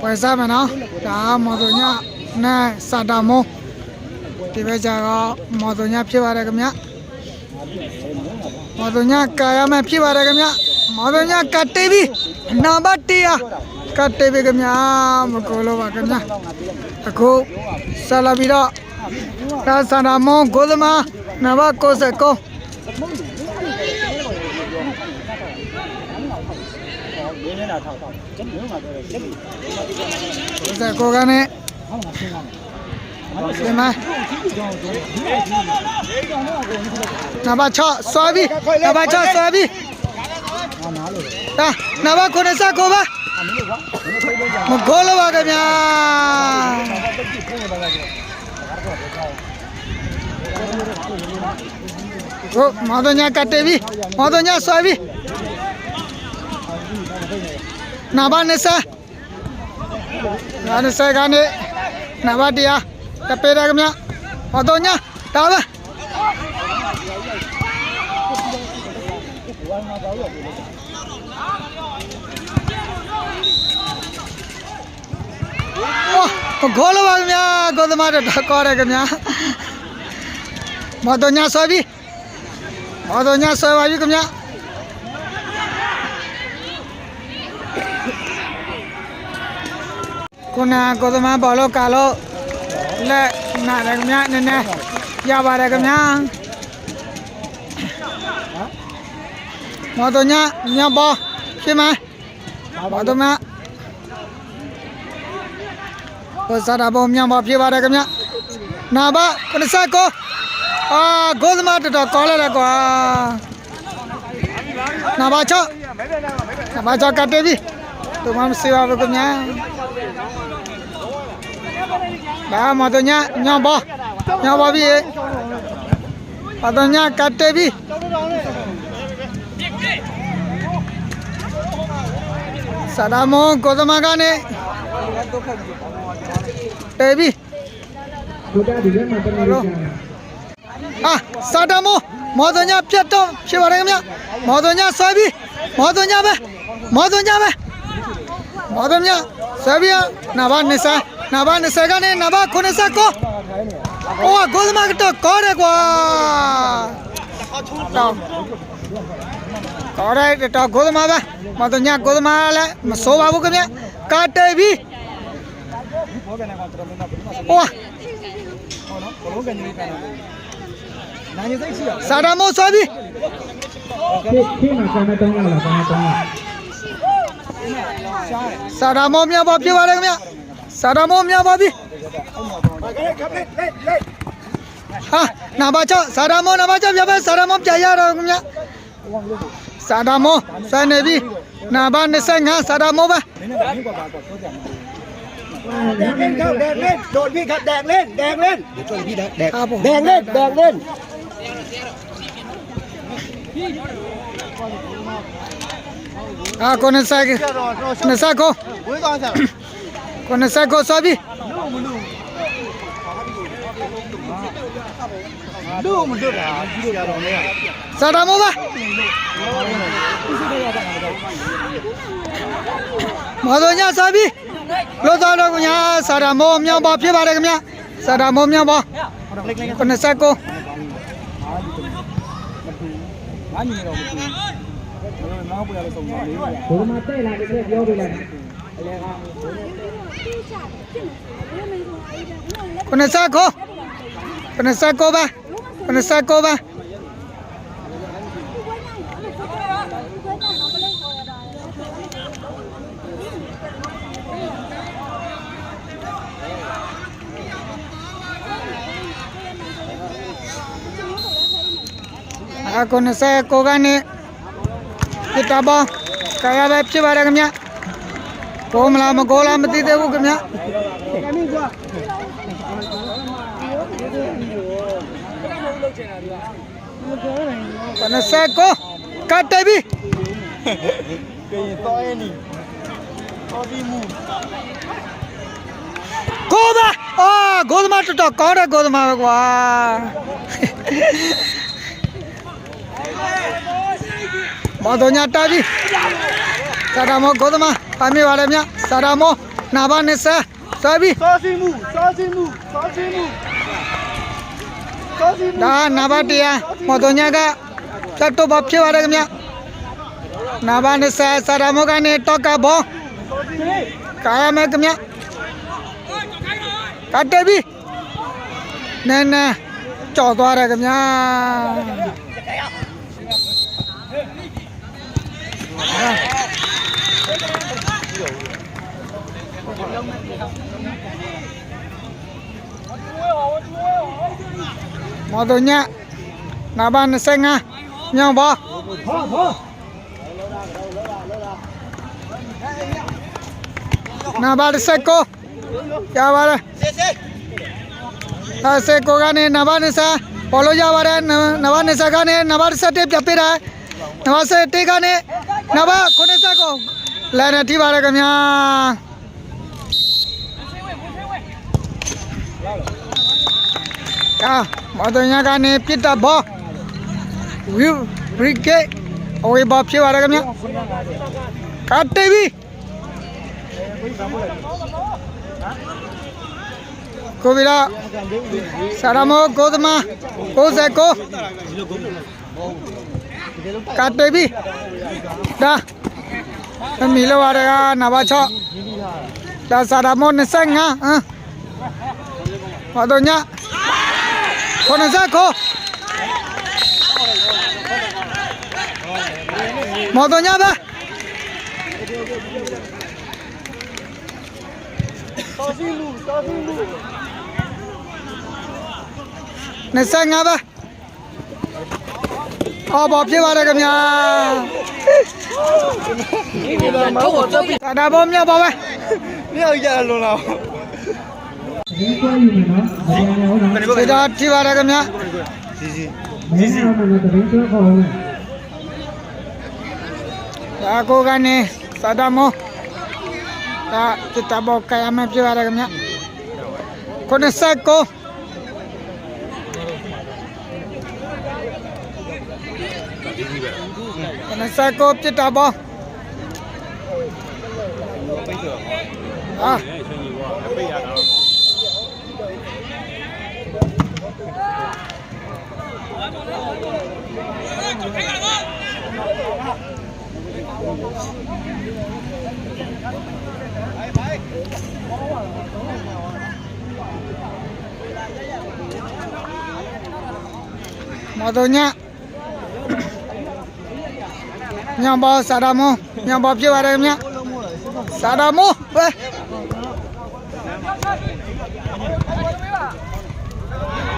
ပွဲစားမယ်နော်ဒါကမော်တော်ညနဲ့စာတာမုံဒီဘက်ကျတော့မော်တော်ညဖြစ်ပါတယ်ခင်ဗျမော်တော်ညကာရမယ်ဖြစ်ပါတယ်ခင်ဗျမော်တော်ညကတ်တေးပြီနံပါတ်1ကတ်တေးပြီခင်ဗျမကိုလို့ပါခင်ဗျအခုဆက်လာပြီးတော့ဒါစာတာမုံကိုသမားနံပါတ်69 ဒါကကိုကနဲ့ရှင်မနဘာ6ဆွာပြီနဘာ6ဆွာပြီတာနဘာ9စကိုပါမခေါ်လို့ပါခင်ဗျာဟုတ်မောင်တို့ညကတ်တယ်ပြီမောင်တို့ညဆွာပြီ နာဘာနေစာနာနေစာကနေနာဘာတရားတပေရခင်ဗျာမောင်တော်ညာတာပဲโอ้ခေါ်လို့ပါခင်ဗျာကိုသမားတော့ခေါ်တယ်ခင်ဗျာမော်တော်ညာဆွဲပြီမော်တော်ညာဆွဲပါပြီခင်ဗျာ ခုနကကိုသမားဘောလို့ကာလို့လက်နာတယ်ခင်ဗျာနည်းနည်းရပါတယ်ခင်ဗျာမော်တော်ညာညဘောဖြစ်မမော်တော်ညာဟိုစားတာပုံမြန်ပါဖြစ်ပါတယ်ခင်ဗျနာဘ59အာဂိုးသမားတော်တော်ကောလာတယ်ကွာနာဘ6နာဘ6ကတ်တေးပြီတူမမစီပါ ဘူးခင်ဗျဘာမတော်ညညောပါညောပါပြီပတော်ညကတ်တေးပြီစားတာမုံဂိုးသမားကနေတေးပြီဒု တာဒီထဲမှာတမီးလို့အာစာတမိုးမော်တော်ညပြတ်တော့ဖြစ်ပါတယ်ခင်ဗျမော်တော်ညဆွဲပြီမော်တော်ညပဲမော်တော်ညပဲမော်တော်ညဆွဲပြီနာဘာနေစာနာဘာနေစာကနေနာဘာ90ကိုဟိုကဂိုးသမားကတော့ကောတယ်ကွာတော့ကောတယ်တော့ဂိုးသမားပဲမော်တော်ညဂိုးသမားလည်းမစိုးပါဘူးခင်ဗျကာတေးပြီဟိုကစာရမိုးဆွဲပြီခေခေမှာဆန္ဒတောင်းလာလားဆန္ဒတောင်းလာ စာရမိုးမြတ်ပါပြပါလေခင်ဗျစာရမိုးမြတ်ပါပြီဟာနာပါချစာရမိုးနာပါချပြပါစာရမိုးပြရတော့ခင်ဗျစာရမိုးဆွဲနေပြီနာပါ25စာရမိုးပါ แดงเล่นครับแดงเล่นโดดพี่ครับแดงเล่นแดงเล่นช่วยพี่แดงแดงแดงเล่นแดงเล่น အာကိုနေဆိုင်နေဆိုင်ကိုဝေးသွားစားကိုနေဆိုင်ကိုဆွဲပြီလူမလွတ်တာကြီးရတော့လေစာရမိုးပါမော်တော်ညဆွဲပြီလို့တော်တော့ခင်ဗျာစာရမိုးမြောက်ပါဖြစ်ပါတယ်ခင်ဗျစာရမိုးမြောက်ပါကိုနေဆိုင်ကိုငါညီတော့မတူငါ့ဘွား လည်းဆုံးပါလေဘုံမှာတဲ့လာတဲ့ပြောပြလိုက် ကိုနေဆိုင်ကိုကိုနေဆိုင်ကိုပါကိုနေဆိုင်ကိုပါအခု20ကိုကနေပြတာပါခရရပဲဖြစ်ပါတယ်ခင်ဗျကိုမလားမကိုလားမသိသေးဘူးခင်ဗျ29ကတ်တယ်ပြီပြင်တော့ရဲ့နီတော်ပြီးမူကိုပါအာဂိုးသမားတော်တော်ကောင်းတဲ့ဂိုးသမားပဲကွာ မော်တော်ညာတာပြီစာရမောဂိုးသမားပါမိပါလေမြစာရမောနာဘာနဲ့ဆက်ဆွဲပြီးစောစီမှုစောစီမှုစောစီမှုစောစီမှုဒါနာဘာတရားမော်တော်ညကတတ်တော့ဘာဖြစ်ပါရခင်ဗျနာဘာနဲ့ဆက်စာရမောကနေတော့ကဘောကာယမဲခင်ဗျကတ်တယ်ပြီနဲနဲကြော်သွားရခင်ဗျမော်တော်ညနာဘာ25ညောင်းဘောဟောဟောနာဘာဆက်ကိုရပါတယ်အဲဆက်ကို ကနေနာဘာနစာပေါ်လို့ရပါတယ်နာဘာနစာကနေနာဘာဆက်တက်ပြပေးတာနာဘာဆက်တ က်ကနေနာဘာခုနဆက်ကိုလဲနေထိပါတယ်ခင်ဗျာအာမတော်ညာကနေပြစ် တာဘောဝီရီကေအဝေးဘောဖြစ်ပါတယ်ခင်ဗျာကတ်တေးပြီကိုဗီလာဆရာမောကိုသမ69ကတ်တေ အော်ဘောဖြစ်ပါလေခင်ဗျာထုတ်ဖို့တော့ပြီဒါဘောမြောက်ပါပဲမြောက်ရလွန်လာဒီကွာယူနော်ဒါဖြစ်ပါလေခင်ဗျာစီစီစီစီဒါကိုကနေသာဒမောဒါတတဘောကရမဖြစ်ပါလေခင်ဗျာ89 xe cộp chứ trà bò à. Mau nha. ကိုပြစ်တာဘောအာမော်တော်ညညံဘောစဒါမောညံဘောဖြစ်ပါလဲခင်ဗျာစဒါမောပဲ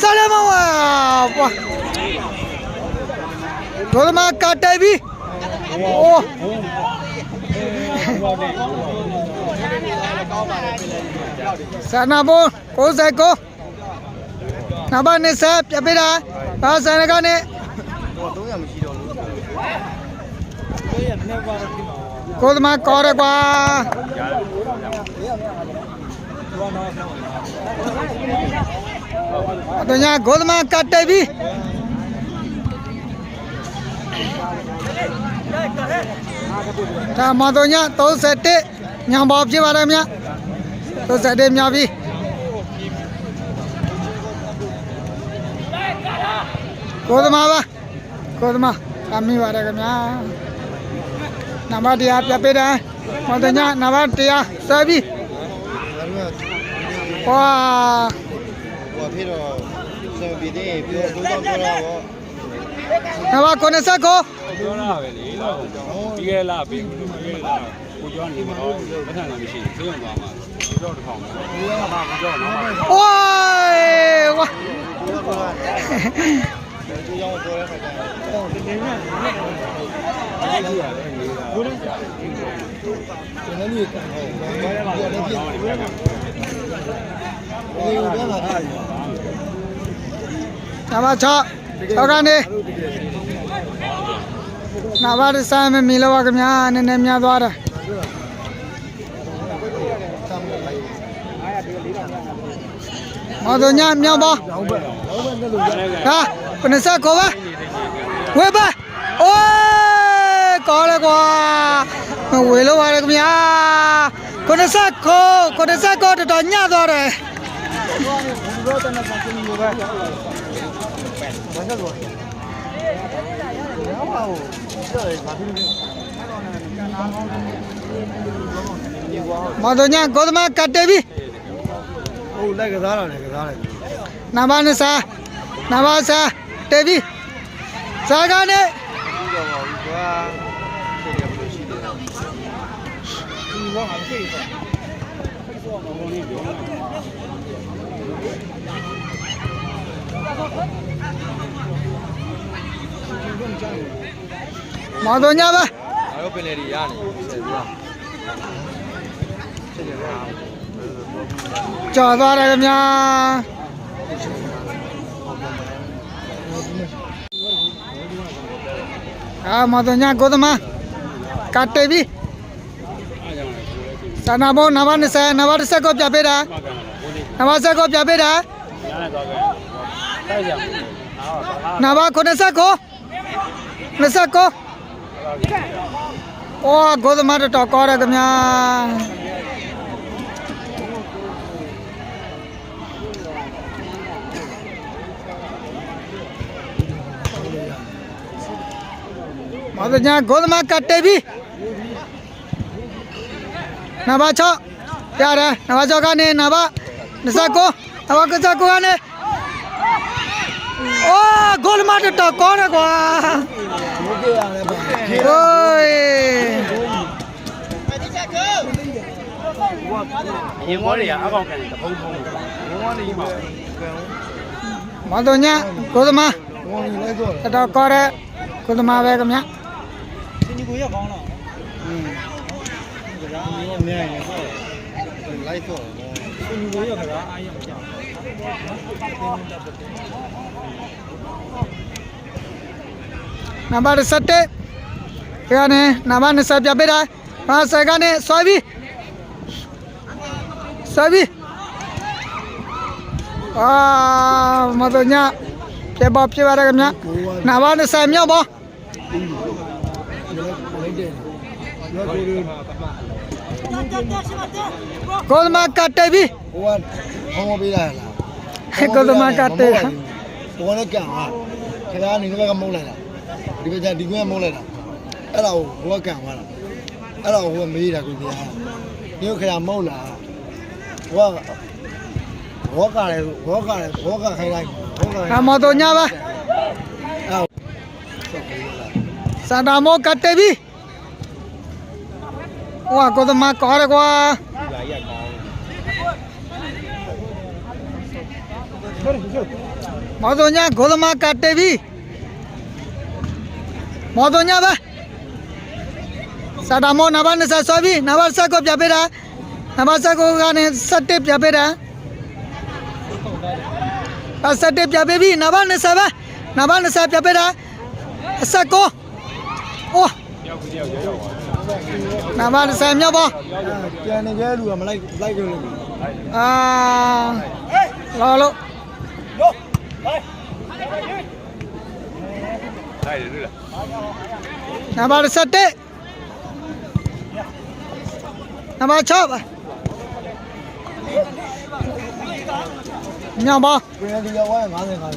စဒါမောဝါပွာဒိုမကတ်တိုင်ပြီအိုးစနာဘောကိုယ်စက်ကိုနဘာနေစပြပြတာဘာစရကနေ ကိုယ်သမားကောရကွာအတညာကိုယ်သမားကတ်တိုင်ပြီဒါမတော်ည31ညံပေါ်ဖြစ်ပါတယ်မြတ်31မြောက်ပြီကိုယ်သမားပါကိုယ်သမားကမိပါတယ်ခင်ဗျာ နံပါတ်တရားပြပေးတယ်မတော်ညနံပါတ်တရားစပြီဟွာဟောဖြစ်တော့စောပြီးတဲ့ပြောဘုရားပြောတာဟောနံပါတ်9ဆက်ကိုပြောတာပဲလေတော့ပြီးခဲ့လားပြီးဘူးပြီးခဲ့လားကိုကျော်နေမှာတော့မထန်လည်းမရှိဘူးသိအောင်သွားမှာဒီတော့တစ်ထောင်ဒီကမှာကိုကျော်နော်ဝိုးဝါ သူကြောင့်ပြောတဲ့ခါကျတော့ဒီနေ့ကအဲ့ဒီရတယ်နေတာဘုရားကြာတယ်ကျွန်တော်တို့ကဟောဘာလဲပြောနေပြဒီလိုပြောတာဟာနံပါတ်6တော့ကနေနံပါတ်3မမီလောပါခင်ဗျာနည်းနည်းများသွားတာမော်တော်ညမြောက်ပါဟာ ဘယ်နှဆက်ကိုပါဝေးပါအိုးကောင်းလေကွာဝေလို့ပါလေခင်ဗျာ90ကို90ကိုတော်တော်ညသွားတယ်မတော်ညကိုသမကတ်တယ်ပြီဟုတ်လိုက်က စားတာလည်းကစားတယ်နဘာနစာနဘာစာတေပြီဇာကနေ မော်တော်ညပါ အားတော့ပင်လေတွေရနေဆက်ပြီးတော့ကြော်သွားတယ်ခင်ဗျာအာမော်တော်ညကိုသမကတ်တေပြီစနာဘောနဘာနစာနဘာစကောပြပေးတာနဘာစကောပြပေးတာညာနဲ့သွားခဲ့တိုက်ကြအောင်ဟာနဘာခုနစကောနစကောအော်ကိုသမတော်တော်ကောရခင်ဗျာမော်တော်ညကိုသမ હવે જ્યાં ગોદમાં કાટે બી નવા છો ત્યારે નવા ચોકા ને નવા સાકો નવા કે સાકો ને ઓ ગોલ માટે તો કોણ ગોા ઓય માધો ન્યા ગોદમાં તો કરે ગોદમાં આવે કે ન્યા ဒီကိုရကောင်းလားอืมဒါရောနေနေဆိုလိုက်တော့ဒီကိုရကအားရမကြောက်နံပါတ်7ခါနဲ့နံပါတ်20ပြပေးတာဟာဆက်ကနေဆွဲပြီးဆွဲပြီးအာမတော်ညပြပါပြပါရခင်ဗျာနံပါတ်20မြောက်ပါ ကိုယ်မကတ်တယ်ပြီဟိုကဟောပေးလိုက်လားကိုယ်မကတ်တယ်ဘောနဲ့ကံဟာခရားနေတော့ကမုန်းလိုက်တာဒီပကြဒီကွင်းကမုန်းလိုက်တာအဲ့ဒါကိုဟိုကကံသွားတာအဲ့ဒါကိုဟိုကမေးတာကိုပြန်ညိုခရားမုန်းလားဟိုကဘောကလည်းဘောကလည်းဘောကခိုင်းလိုက်ဘောကဟမတော်ညပါ စန္ဒာမောကတ်เตပြီဟိုကကိုသမကောရကွာဒါရကောင်းမော်တော်ညဂိုသမကတ်တေပြီမော်တော်ညပါစာဒမောနဘာနဆဆောပြီနဘာဆက်ကိုပြပေးတာနဘာဆက်ကိုကနေစက်တစ်ပြပေးတာအစက်တစ်ပြပေးပြီနဘာနဆပဲနဘာနဆပြပေးတာအဆက်ကို အိုးရောက်ကြည့်ရောက်ရောက်ပါနဘာနဆမြောက်ပါကျန်နေကြလူကမလိုက်လိုက်ကြလို့အာလောလို့လိုက်တယ်တွေ့လားနဘာစက်တစ်နဘာ6ပါညောင်ပါပြန်ဒီရောက်သွား50 50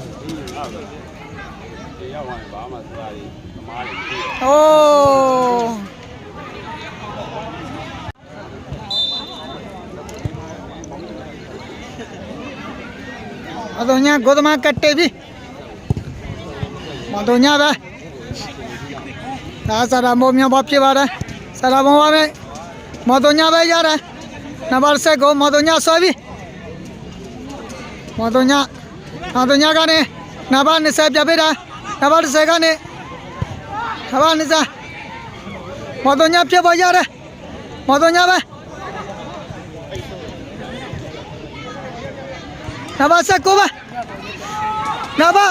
ဒီရောက်သွားရင်ဘာမှသွားရီသ မားတွေတွေ့ရအိုးအတော့ညာဂေါသမကတ်တေပြီမတော်ညာပဲဒါစားရမောမြဘာဖြစ်ပါတယ်စားရမောပါပဲမတော်ညာပဲရတယ်နံပါတ်7ကိုမတော်ညာဆွဲပြီမတော်ညာမတော်ညာကနေနံပါတ်20ပြပေးတာနံပါတ်10ကနေ နံပါတ်20မတော်ညာဖြစ်ပေါ်ရတယ်မတော်ညာပဲနံပါတ်7ကိုပဲနံပါ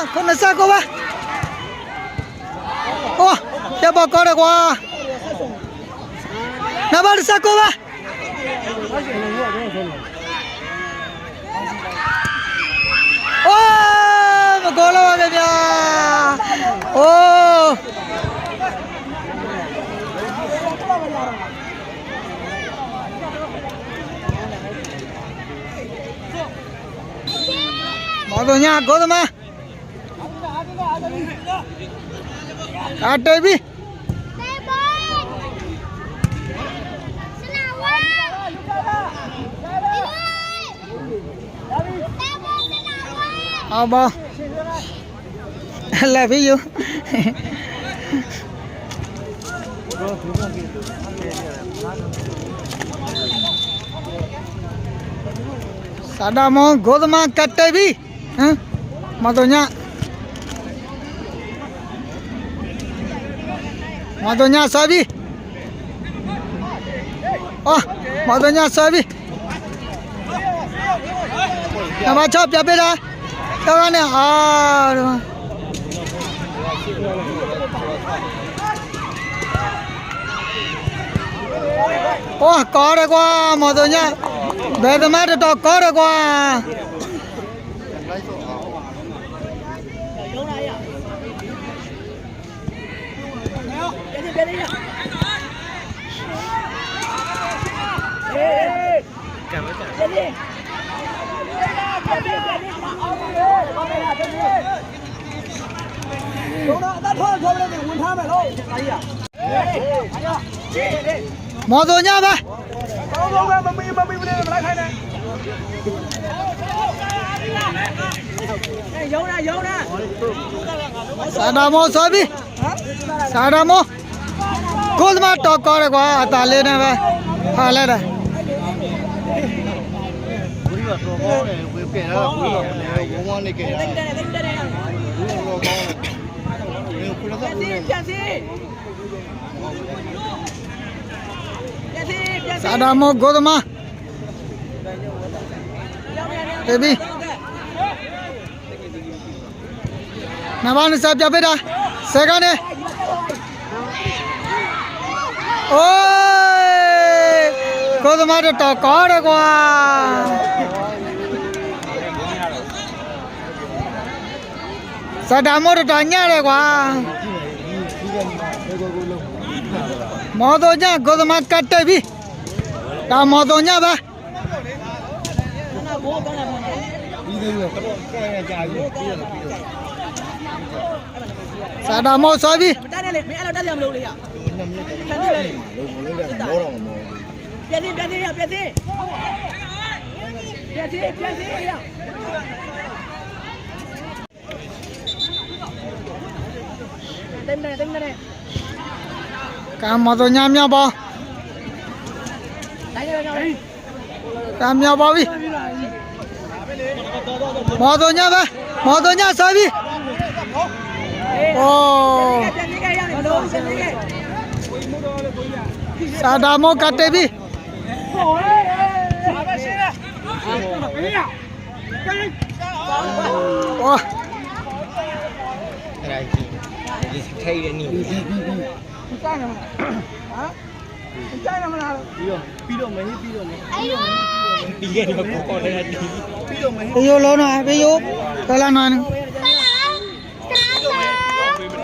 မော်တော်ညဂေါသမကာတေဘီเอ าบออะไรพี่อยู่สาดามองโกดมากัดเตบีฮะมาตัวเนี้ยมาตัวเนี้ยสาบีอ๋อมาตัวเนี้ยสาบี နံပါ တ်6ပြပေးတာတော့ကနေအာတော့ဟောကောရကွာမော်တော်ညဘယ်သမားတော့ကောရကွာမော်တော်ညပဲစာဒါမောဆိုပြီစာဒါမော ကိုသမားတော့ကောရကွာအတားလေးနဲ့ပဲဟာလဲတယ်ဘူးရတော့ကောင်းတယ်ဝေကဲတာဘူးရမလဲဝဝနေကဲတာဘူးတော့ကောင်းတယ်ခုနကဘူးစာဒါမောကိုသမားတေဘီနဘာနစပြပေးတာစကန်နေ အိုးကိုသမားတော့တော့ကောရကွာစာဒါမောတော့ညရဲကွာမော်တော်ညကိုသမကတ်တက်ပြီဒါမော်တော်ညပါပြီးသေး တယ်ကတော့ကိုယ်ရကြာပြီပြီးတော့ပြီးတော့စာဒါမော်ဆွာပြီတက်တယ်လေမင်းအဲ့လိုတက်ရမလို့လေရနှစ်မိ ဒါဒါမောကတ်တယ်ပြီအော်အဲ့ဒါကြီးဒီထိုင်ရနေပြီစမ်းရမလားဟမ်စမ်းရမလားပြီးတော့ပြီးတော့မဟိပြီးတော့မဟိပြီးတော့ဒီကနေမပေါ်လာတယ်ပြီးတော့မဟိဘယိုလုံးနော်ဘယိုကလာနော်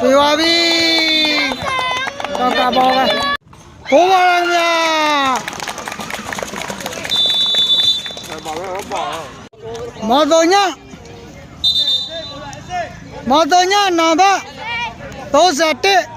ပြေသွားပြီတော့ကပေါ်ပါ ဘိုးပါလားညာမော်တော်ညမော်တော်ညနံပါတ်31